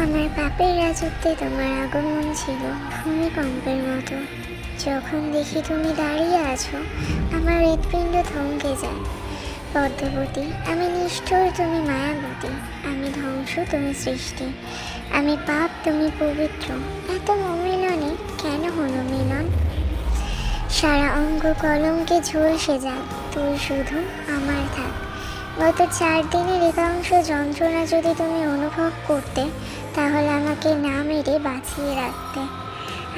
আমার পাপের রাজত্বে তোমার আগমন ছিল। ভূমিকম্পের মতো। যখন দেখি তুমি দাঁড়িয়ে আছো, আমার হৃৎপিণ্ড থমকে যায়। পদ্মবতী আমি নিষ্ঠুর, তুমি মায়াবতী। আমি ধ্বংস, তুমি সৃষ্টি। আমি পাপ, তুমি পবিত্র। এত অমিলনে কেন হলো মিলন? সারা অঙ্গ কলমকে ঝলসে যাক তুই শুধু আমার থাক। গত চার দিনের একাংশ যন্ত্রণা যদি তুমি অনুভব করতে তাহলে আমাকে না মেরে বাঁচিয়ে রাখতে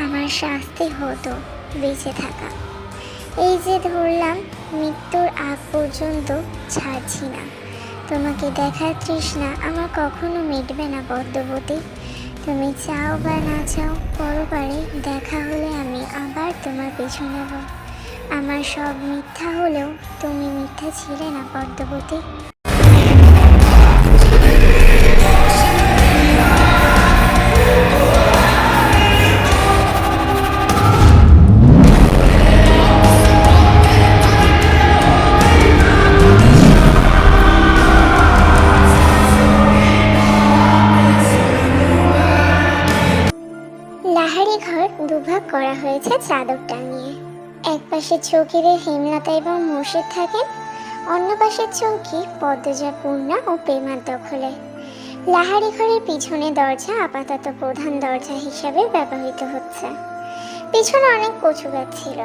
আমার শাস্তি হতো বেঁচে থাকা। এই যে ধরলাম, মৃত্যুর আগ পর্যন্ত ছাড়ছি না। তোমাকে দেখার তৃষ্ণা আমার কখনো মিটবে না পদ্মবতী তুমি চাও বা না চাও, পরপারে দেখা হলে আমি আবার তোমার পিছু নেব। আমার সব মিথ্যা হলেও তুমি মিথ্যা ছিলে না পদ্মবতী চাদর টাঙিয়ে এক পাশে চৌকিদের হেমলতা এবং মোর্শেদ থাকেন, অন্য পাশের চৌকি পদ্মজা পূর্ণা ও প্রেমার দখলে লাহারি ঘরের পিছনে দরজা আপাতত প্রধান দরজা হিসাবে ব্যবহৃত হচ্ছে। পিছনে অনেক কচু গাছ ছিল।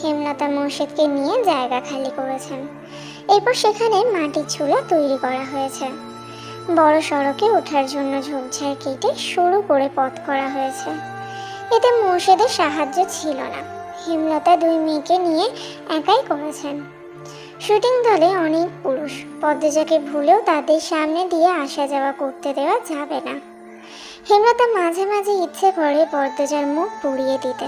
হেমলতা মোর্শেদকে নিয়ে জায়গা খালি করেছেন। এরপর সেখানে মাটির চুলা তৈরি করা হয়েছে। বড় সড়কে ওঠার জন্য ঝোপঝাড় কেটে সরু করে পথ করা হয়েছে। এতে মোর্শেদের সাহায্য ছিল না। হেমলতা দুই মেয়েকে নিয়ে একাই করেছেন। শুটিং দলে অনেক পুরুষ। পদ্মজাকে ভুলেও তাদের সামনে দিয়ে আসা যাওয়া করতে দেওয়া যাবে না। হেমলতা মাঝে মাঝে ইচ্ছে করে পদ্মজার মুখ পুড়িয়ে দিতে।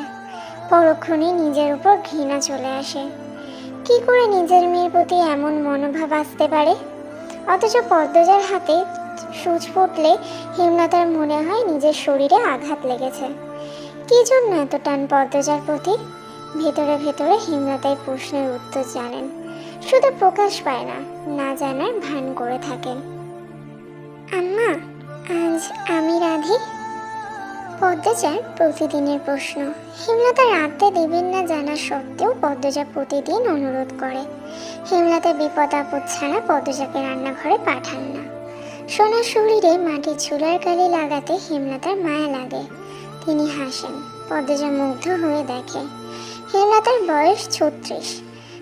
পরক্ষণে নিজের উপর ঘৃণা চলে আসে। কি করে নিজের মেয়ের প্রতি এমন মনোভাব আসতে পারে? অথচ পদ্মজার হাতে সূচ ফুটলে হেমলতার মনে হয় নিজের শরীরে আঘাত লেগেছে। কি জন্য এত টান পদ্মজার প্রতি? ভেতরে ভেতরে হেমলতাই প্রশ্নের উত্তর জানেন। শুধু প্রকাশ পায় না না জানার ভান করে থাকেন। আম্মা, আজ আমি রাধি? পদ্মজার প্রতিদিনের প্রশ্ন। হেমলতা রাতে দিবেন না জানা সত্ত্বেও পদ্মজা প্রতিদিন অনুরোধ করে। হেমলতা বিপদ আপদ ছাড়া পদ্মজাকে রান্নাঘরে পাঠান না। সোনার শরীরে মাটির চুলার কালি লাগাতে হেমলতার মায়া লাগে। তিনি হাসেন। পদ্মজা মুগ্ধ হয়ে দেখে হেমলতার বয়স ছত্রিশ।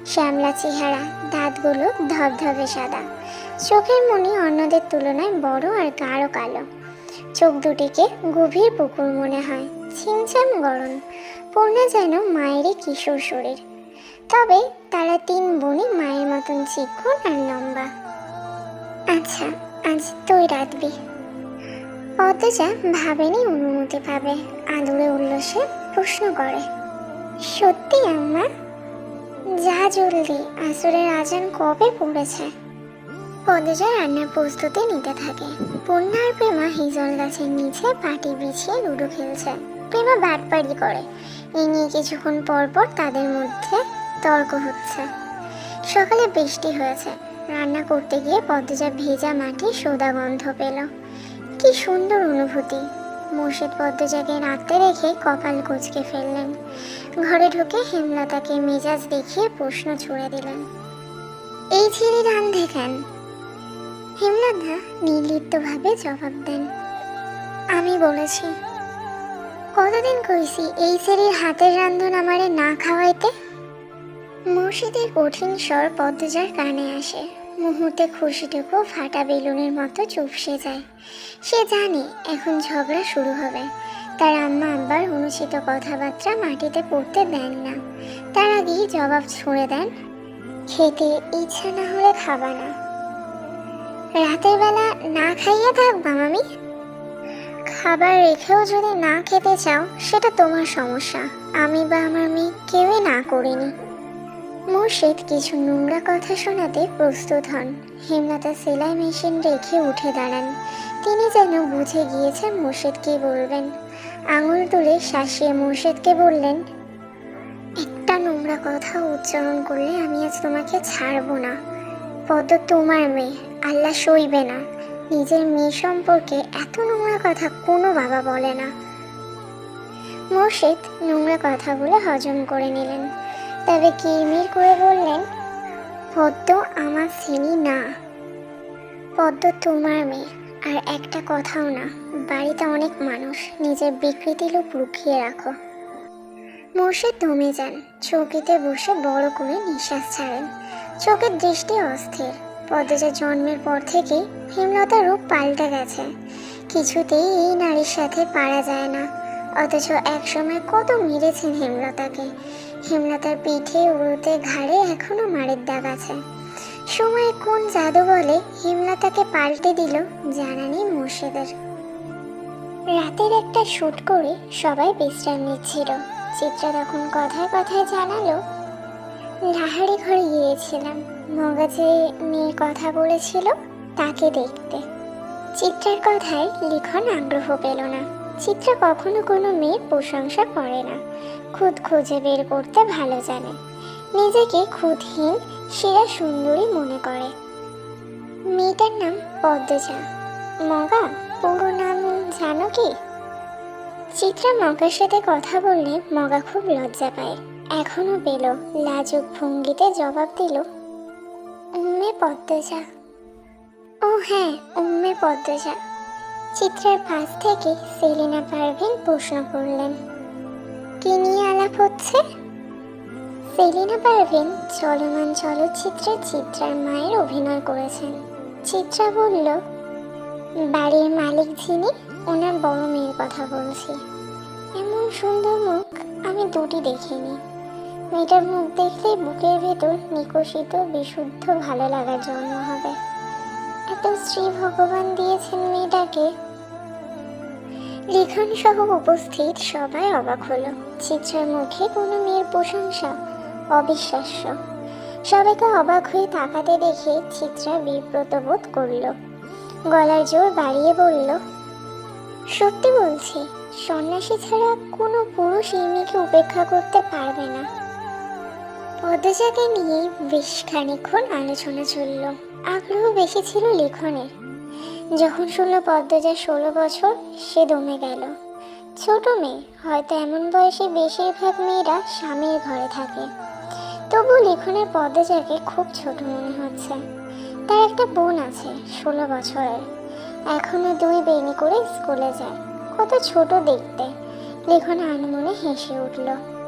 শ্যামলা চেহারা, দাঁতগুলো ধবধবে সাদা। চোখের মনি অন্যদের তুলনায় বড় আর গাঢ় কালো। চোখ দুটিকে গভীর পুকুর মনে হয়, ছিমছাম গরম পূর্ণা যেন মায়েরই কিশোর শরীর। তবে তারা তিন বোনই মায়ের মতন চিকন আর লম্বা। আচ্ছা আজ তুই রাঁধবি। পদ্মজা ভাবেনি অনুমতি পাবে। আদুরে উল্লাসে প্রশ্ন করে, সত্যি আম্মা? যা জলদি, আসরের আজান কবে পড়েছে? পদ্মজা রান্নার প্রস্তুতি নিতে থাকে। পূর্ণা আর প্রেমা হিজল গাছের নিচে পাটি বিছিয়ে লুডো খেলছে। প্রেমা বাটপাড়ি করে। এই নিয়ে কিছুক্ষণ পর পর তাদের মধ্যে তর্ক হচ্ছে। সকালে বৃষ্টি হয়েছে। রান্না করতে গিয়ে পদ্মজা ভেজা মাটি সোদা গন্ধ পেল। কি সুন্দর অনুভূতি। মুর্শিদ পদ্মজাকে রাখতে রেখে কপাল কুচকে ফেললেন। ঘরে ঢুকে হেমলতাকে মেজাজ দেখিয়ে প্রশ্ন ছুড়ে দিলেন, এই ছেলে রান্ধে কেন? হেমলতা নির্লিপ্তভাবে জবাব দেন, আমি বলেছি, কতদিন কইছি এই ছেলের হাতের রান্ধন আমারে না খাওয়াইতে? মুর্শিদের কঠিন স্বর পদ্মজার কানে আসে। মুহূর্তে খুশিটুকু ফাটা বেলুনের মতো চুপসে যায়। সে জানে এখন ঝগড়া শুরু হবে। তার আম্মা আব্বার অনুচিত কথাবার্তা মাটিতে পড়তে দেন না। তার আগেই জবাব ছুঁড়ে দেন, খেতে ইচ্ছা না হলে খাবা না। রাতের বেলা না খাইয়ে থাকবা, মামি? খাবার রেখেও যদি না খেতে চাও, সেটা তোমার সমস্যা। আমি বা আমার মেয়ে কেউই না করিনি। মুর্শিদ কিছু নোংরা কথা শোনাতে প্রস্তুত হন। হেমলতা সেলাই মেশিন রেখে উঠে দাঁড়ান। তিনি যেন বুঝে গিয়েছেন মুর্শিদ কি বলবেন। আঙুল তুলে শাসিয়ে মুর্শিদকে বললেন, একটা নোংরা কথা উচ্চারণ করলে আমি আজ তোমাকে ছাড়বো না। পদ্ম তোমার মেয়ে, আল্লাহ সইবে না। নিজের মেয়ে সম্পর্কে এত নোংরা কথা কোনো বাবা বলে না। মোর্শেদ নোংরা কথাগুলো হজম করে নিলেন। তবে কিরমির করে বললেন, পদ্ম আমার সিনি না। পদ্ম তোমার মেয়ে, আর একটা কথাও না, বাড়িতে অনেক মানুষ, নিজের বিকৃতি লোক লুকিয়ে রাখো। মোর্শেদ দমে যান, চৌকিতে বসে বড় করে নিঃশ্বাস ছাড়েন। চোখের দৃষ্টি অস্থির, পদ্মজা জন্মের পর থেকেই হেমলতার রূপ পাল্টে গেছে। কিছুতেই এই নারীর সাথে পারা যায় না, অথচ একসময় কত মেরেছেন হেমলতাকে। হেমলতার পিঠে উড়োতে ঘাড়ে এখনও মারের দাগ আছে। সময় কোন জাদু বলে হেমলতাকে পাল্টে দিল জানা নেই মুর্শিদের। রাতের একটা শুট করে সবাই বিশ্রাম নিচ্ছিল। চিত্রা তখন কথায় কথায় জানালো লাহারি ঘরে গিয়েছিলাম। মগা যে মেয়ে কথা বলেছিল তাকে দেখতে। চিত্রার কথায় লিখন আগ্রহ পেল না। চিত্রা কখনো কোনো মেয়ের প্রশংসা করে না। খুদ খুঁজে বের করতে ভালো জানে। নিজেকে খুদহীন, সেরা সুন্দরী মনে করে। মেয়েটার নাম পদ্মজা। মগা, পুরো নাম জানো কি? চিত্রা মগার সাথে কথা বললে মগা খুব লজ্জা পায়। এখনও পেল, লাজুক ভঙ্গিতে জবাব দিল, উম্মে পদ্মজা। ও হ্যাঁ উম্মে পদ্মজা। চিত্রার পাশ থেকে সেলিনা পারভিন প্রশ্ন করলেন, কি নিয়ে আলাপ হচ্ছে? সেলিনা পারভিন চলমান চলচ্চিত্রে চিত্রার মায়ের অভিনয় করেছেন। চিত্রা বলল, বাড়ির মালিক যিনি, ওনার বড় মেয়ের কথা বলছি। এমন সুন্দর মুখ আমি দুটি দেখিনি। মেয়েটার মুখ দেখলেই বুকের ভেতর নিকশিত বিশুদ্ধ ভালো লাগার জন্ম হবে। এত শ্রী ভগবান দিয়েছেন মেয়েটাকে। লিখন সহ উপস্থিত সবাই অবাক হলো। চিত্রার মুখে কোনো মেয়ের প্রশংসা, অবিশ্বাস্য। সবাইকে অবাক হয়ে তাকাতে দেখে চিত্রা বিব্রত বোধ করল। গলার জোর বাড়িয়ে বলল, সত্যি বলছি, সন্ন্যাসী ছাড়া কোনো পুরুষ এই মেয়েকে উপেক্ষা করতে পারবে না। পদ্মজাকে নিয়ে বেশ খানিক্ষণ আলোচনা চলল। আগ্রহ বেশি ছিল লিখনের। যখন শুনল পদ্মজা ষোলো বছর, সে দমে গেল। ছোট মেয়ে, হয়তো এমন বয়সে বেশিরভাগ মেয়েরা স্বামীর ঘরে থাকে। তবু লিখনের পদ্মজাকে খুব ছোট মনে হচ্ছে। তার একটা বোন আছে, ষোলো বছরের। এখনও দুই বেনি করে স্কুলে যায়। কত ছোট দেখতে। লেখন আনমনে হেসে উঠল।